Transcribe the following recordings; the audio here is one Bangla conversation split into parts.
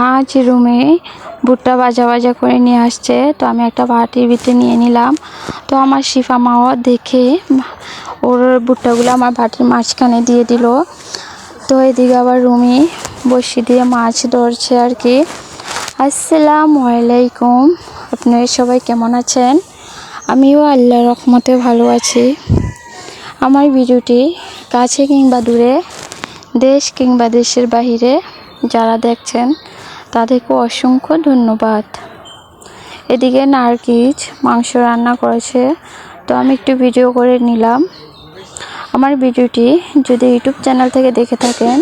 আজ রুমে ভুট্টা ভাজা ভাজা করে নিয়ে আসছে। তো আমি একটা বাটির ভিতরে নিয়ে নিলাম। তো আমার শিফা মাও দেখে ওর ভুট্টাগুলো আমার বাটির মাঝখানে দিয়ে দিল। তো এদিকে আবার রুমি বসি দিয়ে মাছ ধরছে আর কি। আসসালামু আলাইকুম। আপনারা সবাই কেমন আছেন? আমিও আল্লাহ রহমতে ভালো আছি। আমার ভিডিওটি কাছে কিংবা দূরে, দেশ কিংবা দেশের বাহিরে যারা দেখছেন তাদেরকে অসংখ্য ধন্যবাদ। এদিকে নার্গিজ মাংস রান্না করেছে, তো আমি একটু ভিডিও করে নিলাম। আমার ভিডিওটি যদি ইউটিউব চ্যানেল থেকে দেখে থাকেন,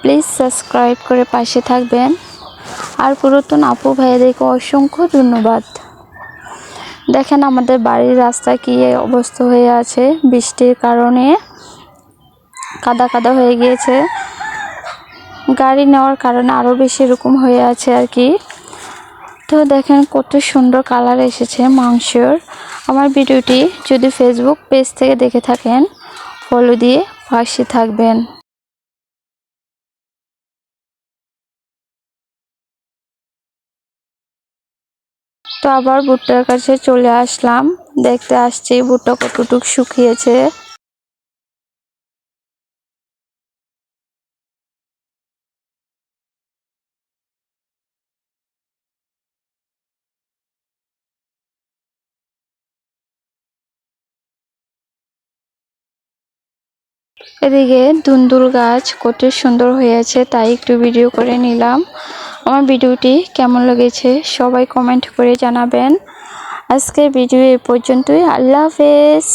প্লিজ সাবস্ক্রাইব করে পাশে থাকবেন। আর পুরাতন আপু ভাইয়াদেরকে অসংখ্য ধন্যবাদ। দেখেন আমাদের বাড়ির রাস্তা কি অবস্থা হয়ে আছে, বৃষ্টির কারণে কাদা কাদা হয়ে গিয়েছে। গাড়ি নেওয়ার কারণে আরও বেশি এরকম হয়ে আছে আর কি। তো দেখেন কত সুন্দর কালার এসেছে মাংসর। আমার ভিডিওটি যদি ফেসবুক পেজ থেকে দেখে থাকেন ফলো দিয়ে পাশে থাকবেন। তো আবার ভুট্টার কাছে চলে আসলাম। দেখতে আসছি ভুট্টা কতটুক শুকিয়েছে। এদিকে দুন্দুল গাছ কত সুন্দর হয়েছে, তাই একটু ভিডিও করে নিলাম। আমার ভিডিওটি কেমন লেগেছে সবাই কমেন্ট করে জানাবেন। আজকের ভিডিও এ পর্যন্তই আল্লাহ হাফেজ।